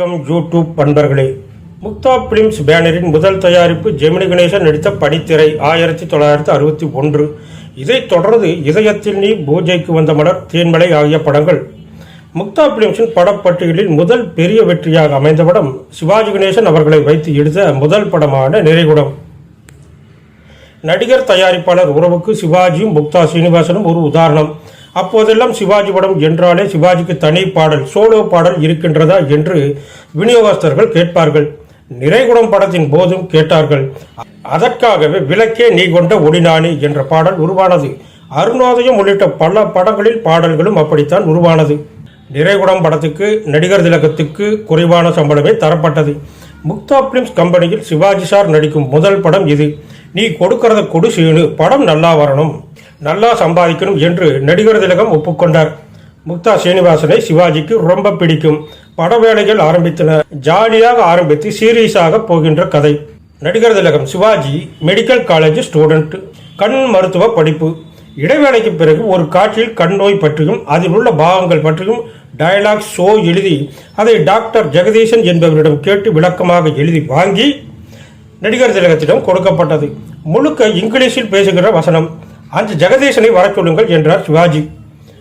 வணக்கம் யூடியூப் பண்பர்களே. முக்தா பிலிம்ஸ் பேனரின் முதல் தயாரிப்பு ஜெமினி கணேசன் நடித்த பனித்திரை ஆயிரத்தி தொள்ளாயிரத்தி அறுபத்தி ஒன்று. இதைத் தொடர்ந்து இதயத்தில் நீ பூஜைக்கு வந்த மலர் தேன்மலை ஆகிய படங்கள். முக்தா பிலிம்ஸின் படப்பட்டியலில் முதல் பெரிய வெற்றியாக அமைந்த படம் சிவாஜி கணேசன் அவர்களை வைத்து எடுத்த முதல் படமான நிறைகுடம். நடிகர் தயாரிப்பாளர் உறவுக்கு சிவாஜியும் முக்தா சீனிவாசனும் ஒரு உதாரணம். அப்போதெல்லாம் சிவாஜி படம் என்றாலே சிவாஜிக்கு தனி பாடல் சோலோ பாடல் இருக்கின்றதா என்று விநியோகஸ்தர்கள் கேட்பார்கள். நிறைகுடம் படத்தின் போதும் கேட்டார்கள். அதற்காகவே விளக்கே நீ கொண்ட ஒடிநாணி என்ற பாடல் உருவானது. அருணோதயம் உள்ளிட்ட பல படங்களில் பாடல்களும் அப்படித்தான் உருவானது. நிறைகுடம் படத்துக்கு நடிகர் திலகத்துக்கு குறைவான சம்பளமே தரப்பட்டது. முக்தா பிலிம்ஸ் கம்பெனியில் சிவாஜி சார் நடிக்கும் முதல் படம் இது. நீ கொடுக்கறத கொடு சீனு. படம் நல்லா வரணும். நல்லா சம்பாதிக்கணும் என்று நடிகர் திலகம் ஒப்புக்கொண்டார். முக்தா சீனிவாசனை சிவாஜிக்கு ரொம்ப பிடிக்கும். பட வேலைகள் ஆரம்பித்தன. ஜாலியாக ஆரம்பித்து சீரியஸாக போகின்ற கதை. நடிகர் திலகம் சிவாஜி மெடிக்கல் காலேஜ் ஸ்டூடெண்ட் கண் மருத்துவ படிப்பு. இடைவேளைக்கு பிறகு ஒரு காட்சியில் கண் நோய் பற்றியும் அதில் உள்ள பாகங்கள் பற்றியும் டயலாக் ஷோ எழுதி அதை டாக்டர் ஜெகதீசன் என்பவரிடம் கேட்டு விளக்கமாக எழுதி வாங்கி நடிகர் திலகத்திடம் கொடுக்கப்பட்டது. முழுக்க இங்கிலீஷில் பேசுகிற வசனம். அந்த ஜெகதீசனை வர சொல்லுங்கள் என்றார் சிவாஜி.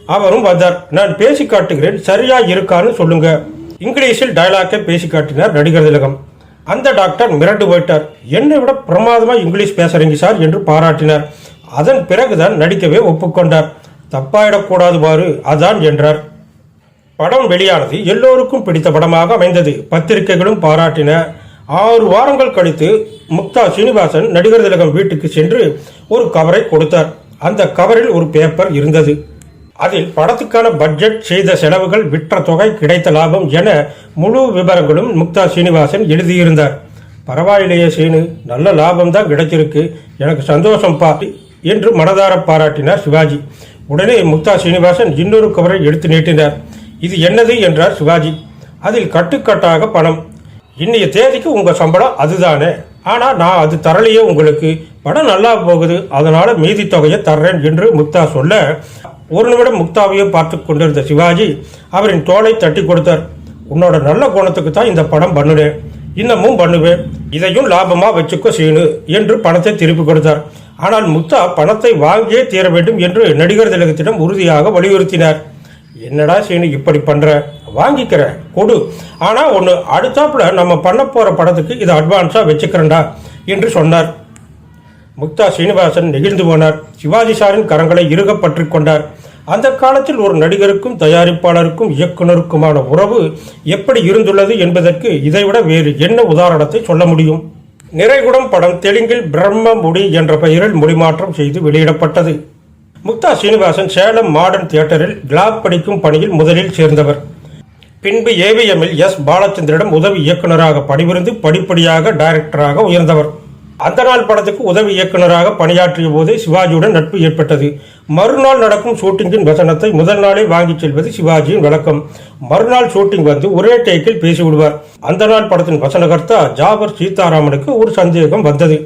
அவரும் வந்தார். நான் பேசி காட்டுகிறேன். சரியா இருக்கான்னு சொல்லுங்க. இங்கிலீஷில் டயலாக்கை பேசி காட்டினார் நடிகர் திலகம். அந்த டாக்டர் மிரண்டு போயிட்டார். என்னை விட பிரமாதமா இங்கிலீஷ் பேசுறீங்க சார் என்று பாராட்டினார். அதன் பிறகுதான் நடிக்கவே ஒப்புக்கொண்டார். தப்பாயிடக்கூடாது பாரு அதான் என்றார். படம் வெளியானது எல்லோருக்கும் பிடித்த படமாக அமைந்தது. பத்திரிகைகளும் பாராட்டின. ஆறு வாரங்கள் கழித்து முக்தா சீனிவாசன் நடிகர் திலகம் வீட்டுக்கு சென்று ஒரு கவரை கொடுத்தார். அந்த கவரில் ஒரு பேப்பர் இருந்தது. அதில் படத்துக்கான பட்ஜெட் செய்த செலவுகள் விற்ற தொகை கிடைத்த லாபம் என முழு விவரங்களும் முக்தா சீனிவாசன் எழுதியிருந்தார். பரவாயில்லையே சீனு நல்ல லாபம் தான் கிடைச்சிருக்கு. எனக்கு சந்தோஷம் பா என்று மனதார பாராட்டினார் சிவாஜி. உடனே முக்தா சீனிவாசன் இன்னொரு கவரை எடுத்து நீட்டினார். இது என்னது என்றார் சிவாஜி. அதில் கட்டுக்கட்டாக பணம். இன்னைய தேதிக்கு உங்கள் சம்பளம் அதுதானே. ஆனால் நான் அது தரலையே உங்களுக்கு. படம் நல்லா போகுது அதனால மீதி தொகையை தர்றேன் என்று முக்தா சொல்ல ஒரு நிமிடம் முக்தாவையே பார்த்து கொண்டிருந்த சிவாஜி அவரின் தோலை தட்டி கொடுத்தார். உன்னோட நல்ல குணத்துக்கு தான் இந்த படம் பண்ணுனேன். இன்னமும் பண்ணுவேன். இதையும் லாபமா வச்சுக்கோ சீனு என்று பணத்தை திருப்பி கொடுத்தார். ஆனால் முக்தா பணத்தை வாங்கியே தீர வேண்டும் என்று நடிகர் திலகத்திடம் உறுதியாக வலியுறுத்தினார். என்னடா சீனு இப்படி பண்ற? வாங்கிக்கிற கொடு. ஆனா ஒன்று அடுத்தாப்புல நம்ம பண்ண போற படத்துக்கு இதை அட்வான்ஸா வச்சுக்கிறேன்டா என்று சொன்னார். முக்தா சீனிவாசன் நெகிழ்ந்து போனார். சிவாஜி சாரின் கரங்களை இறுக கொண்டார். அந்த காலத்தில் ஒரு நடிகருக்கும் தயாரிப்பாளருக்கும் இயக்குனருக்குமான உறவு எப்படி இருந்துள்ளது என்பதற்கு இதைவிட வேறு என்ன உதாரணத்தை சொல்ல முடியும்? நிறைகுடம் படம் தெலுங்கில் பிரம்ம முடி என்ற பெயரில் மொழிமாற்றம் செய்து வெளியிடப்பட்டது. முக்தா சீனிவாசன் சேலம் மாடர்ன் தியேட்டரில் கிளாப் படிக்கும் பணியில் முதலில் சேர்ந்தவர். பின்பு ஏவிஎம்மில் எஸ் பாலச்சந்திரிடம் உதவி இயக்குனராக பணிபுரிந்து படிப்படியாக டைரக்டராக உயர்ந்தவர். அந்த நாள் படத்துக்கு உதவி இயக்குனராக பணியாற்றிய போது சிவாஜியுடன் நட்பு ஏற்பட்டது. மறுநாள் நடக்கும் ஷூட்டிங்கின் வசனத்தை முதல் நாளே வாங்கிச் செல்வது சிவாஜியின் வழக்கம். மறுநாள் ஷூட்டிங் வந்து ஒரே டேக்கில் பேசிவிடுவார். அந்த நாள் படத்தின் வசனகர்த்தா ஜாபர் சீதாராமனுக்கு ஒரு சந்தேகம் வந்தது.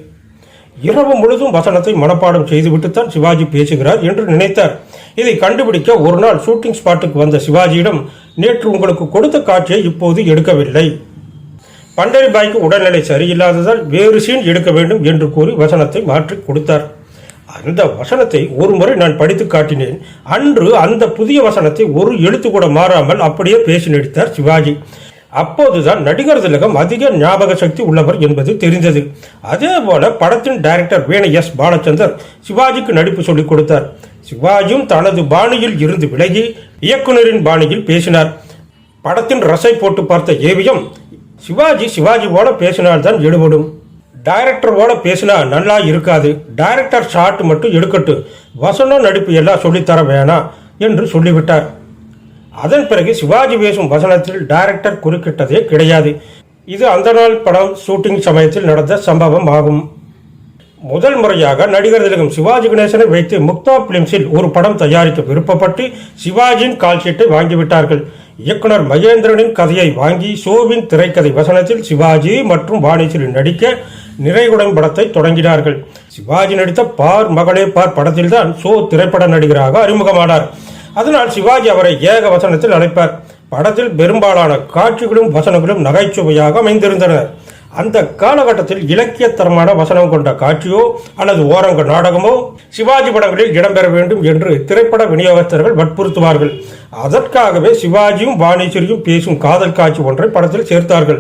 இரவு முழுதும் வசனத்தை மனப்பாடம் செய்துவிட்டுத்தான் சிவாஜி பேசுகிறார் என்று நினைத்தார். இதை கண்டுபிடிக்க ஒரு நாள் ஷூட்டிங் ஸ்பாட்டுக்கு வந்த சிவாஜியிடம் நேற்று உங்களுக்கு கொடுத்த காட்சியை இப்போது எடுக்கவில்லை. பண்டரிபாய்க்கு உடல்நிலை சரியில்லாததால் வேறு சீன் எடுக்க வேண்டும் என்று கூறி வசனத்தை மாற்றி கொடுத்தார். அந்த வசனத்தை ஒரு முறை நான் படித்து காட்டினேன். அன்று அந்த புதிய வசனத்தை ஒரு எழுத்து கூட மாறாமல் அப்படியே பேசி நடித்தார் சிவாஜி. அப்போதுதான் நடிகர் திலகம் அதிக ஞாபக சக்தி உள்ளவர் என்பது தெரிந்தது. அதே போல படத்தின் டைரக்டர் வேண எஸ். பாலச்சந்தர் சிவாஜிக்கு நடிப்பு சொல்லிக் கொடுத்தார். சிவாஜியும் தனது பாணியில் இருந்து விலகி இயக்குனரின் பாணியில் பேசினார். படத்தின் ரசை போட்டு பார்த்த ஏவிஎம் சிவாஜி சிவாஜி பேசினால்தான் எடுபடும். டைரக்டரோட பேசினா நல்லா இருக்காது. டைரக்டர் ஷாட் மட்டும் எடுக்கட்டும். வசனம் நடிப்பு எல்லாம் சொல்லித்தர வேணாம் என்று சொல்லிவிட்டார். அதன் பிறகு சிவாஜி பேசும் வசனத்தில் டைரக்டர் குறுக்கிட்டதே கிடையாது. இது அந்த நாள் படம் ஷூட்டிங் சமயத்தில் நடந்த சம்பவம் ஆகும். முதல் முறையாக நடிகர் திலகம் சிவாஜி கணேசனை வைத்து முக்தா பிலிம்ஸில் ஒரு படம் தயாரிக்க விருப்பப்பட்டு சிவாஜியின் கால்ஷீட்டை வாங்கிவிட்டார்கள். இயக்குனர் மகேந்திரனின் கதையை வாங்கி ஷோவின் திரைக்கதை வசனத்தில் சிவாஜி மற்றும் வாணிசில் நடிக்க நிறைகுடன் படத்தை தொடங்கினார்கள். சிவாஜி நடித்த பார் மகளே பார் படத்தில்தான் ஷோ திரைப்பட நடிகராக அறிமுகமானார். அதனால் சிவாஜி அவரை ஏக வசனத்தில் அழைப்பார். படத்தில் பெரும்பாலான காட்சிகளும் வசனங்களும் நகைச்சுவையாக அமைந்திருந்தன. அந்த காலகட்டத்தில் இலக்கியத்தரமான வசனம் கொண்ட காட்சியோ அல்லது ஓரங்க நாடகமோ சிவாஜி படங்களில் இடம்பெற வேண்டும் என்று திரைப்பட விநியோகஸ்தர்கள் வற்புறுத்துவார்கள். அதற்காகவே சிவாஜியும் வாணிஸ்வரியும் பேசும் காதல் காட்சி ஒன்றை படத்தில் சேர்த்தார்கள்.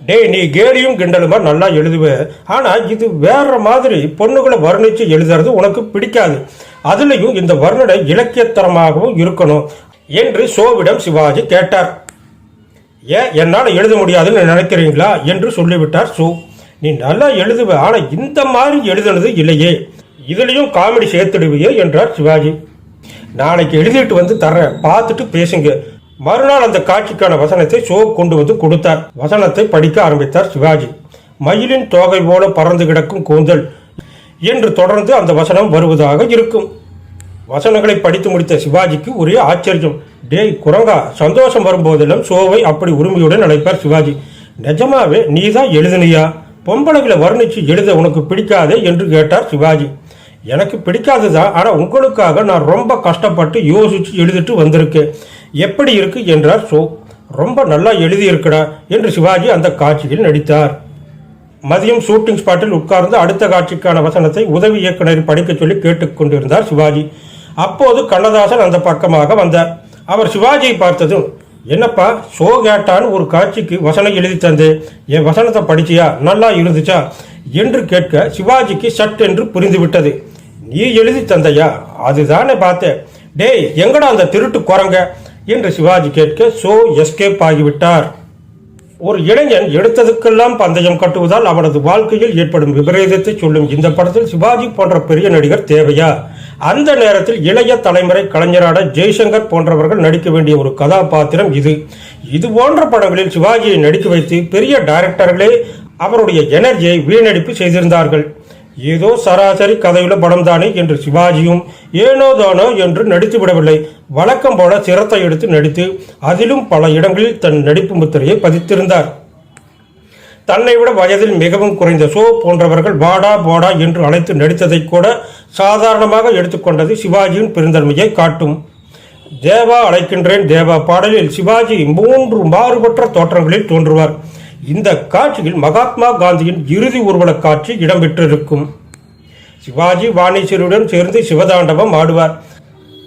டேய் நீ கேலியும் கிண்டலுமா நல்லா எழுதுவ. ஆனால் இது வேற மாதிரி பொண்ணுகளை வர்ணித்து எழுதுறது உனக்கு பிடிக்காது. அதுலேயும் இந்த வர்ணனை இலக்கியத்தரமாகவும் இருக்கணும் என்று சோவிடம் சிவாஜி கேட்டார். ஏன் என்னால் எழுத முடியாதுன்னு நினைக்கிறீங்களா என்று சொல்லிவிட்டார் சோ. நீ நல்லா எழுதுவ ஆனால் இந்த மாதிரி எழுதுனது இல்லையே. இதுலேயும் காமெடி சேர்த்துடுவியே என்றார் சிவாஜி. நாளைக்கு எழுதிட்டு வந்து தர்றேன். பார்த்துட்டு பேசுங்க. மறுநாள் அந்த காட்சிக்கான வசனத்தை சோ கொண்டு வந்து கொடுத்தார். வசனத்தை படிக்க ஆரம்பித்தார் சிவாஜி. மயிலின் தோகை போல பறந்து கிடக்கும் கூந்தல் என்று தொடர்ந்து அந்த வசனம் வருவதாக இருக்கும். வசனங்களை படித்து முடித்த சிவாஜிக்கு ஒரே ஆச்சரியம். டேய் குரங்கா சந்தோஷம் வரும்போதெல்லாம் சோவை அப்படி உரிமையுடன் அழைப்பார் சிவாஜி. நிஜமாவே நீ தான் எழுதுனியா? பொம்பளைகளை வர்ணிச்சு எழுத உனக்கு பிடிக்காதே என்று கேட்டார் சிவாஜி. எனக்கு பிடிக்காதுதான் ஆனால் உங்களுக்காக நான் ரொம்ப கஷ்டப்பட்டு யோசிச்சு எழுதிட்டு வந்திருக்கேன். எப்படி இருக்கு என்றார் சோ ரொம்ப நல்லா எழுதியிருக்கடா என்று சிவாஜி அந்த காட்சியில் நடித்தார். மதியம் ஷூட்டிங் ஸ்பாட்டில் உட்கார்ந்து அடுத்த காட்சிக்கான வசனத்தை உதவி இயக்குனர் படிக்க சொல்லி கேட்டுக்கொண்டிருந்தார் சிவாஜி. அப்போது கண்ணதாசன் அந்த பக்கமாக வந்தார். அவர் சிவாஜியை பார்த்ததும் என்னப்பா ஷோ கேட்டான்னு ஒரு காட்சிக்கு வசனம் எழுதி தந்து. என் வசனத்தை படிச்சியா? நல்லா இருந்துச்சா? என்று கேட்க சிவாஜிக்கு சட் என்று புரிந்துவிட்டது. நீ எழுதி தந்தையா? அதுதானே பார்த்தேன். டேய் எங்கடா அந்த திருட்டு குரங்க? என்று சிவாஜி கேட்க சோ எஸ்கேப் ஆகிவிட்டார். ஒரு இளைஞன் எடுத்ததுக்கெல்லாம் பந்தயம் கட்டுவதால் அவனது வாழ்க்கையில் ஏற்படும் விபரீதத்தை சொல்லும் இந்த படத்தில் சிவாஜி போன்ற பெரிய நடிகர் தேவையா? அந்த நேரத்தில் இளைய தலைமுறை கலைஞரான ஜெய்சங்கர் போன்றவர்கள் நடிக்க வேண்டிய ஒரு கதாபாத்திரம் இது. இது போன்ற படங்களில் சிவாஜியை நடிக்க வைத்து பெரிய டைரக்டர்களே அவருடைய எனர்ஜியை வீணடிப்பு செய்திருந்தார்கள். ஏதோ சராசரி கதையுள்ள படம் தானே என்று சிவாஜியும் ஏனோ தானோ என்று நடித்து விடவில்லை வழக்கம் போல சிரத்தை எடுத்து நடித்து அதிலும் பல இடங்களில் தன் நடிப்பு முத்திரையை பதித்திருந்தார். தன்னை விட வயதில் மிகவும் குறைந்த சோ போன்றவர்கள் வாடா போடா என்று அழைத்து நடித்ததை கூட சாதாரணமாக எடுத்துக்கொண்டது சிவாஜியின் பெருந்தன்மையை காட்டும். தேவா அழைக்கின்றேன் தேவா பாடலில் சிவாஜி மூன்று மாறுபட்ட தோற்றங்களில் தோன்றுவார். இந்த காட்சியில் மகாத்மா காந்தியின் இறுதி ஊர்வல காட்சி இடம்பெற்றிருக்கும். சிவாஜி வாணீஸ்வரியுடன் சேர்ந்து சிவதாண்டவம் ஆடுவார்.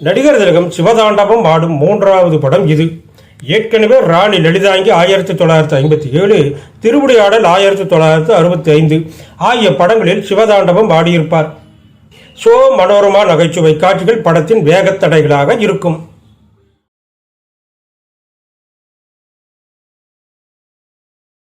நடிகர் திலகம் சிவதாண்டவம் ஆடும் மூன்றாவது படம் இது. ஏற்கனவே ராணி லலிதாங்கி ஆயிரத்தி தொள்ளாயிரத்தி ஐம்பத்தி ஏழு திருவிளையாடல் ஆயிரத்தி தொள்ளாயிரத்தி அறுபத்தி ஐந்து ஆகிய படங்களில் சிவதாண்டவம் ஆடியிருப்பார். சோ மனோரமா நகைச்சுவை காட்சிகள் படத்தின் வேகத்தடைகளாக இருக்கும்.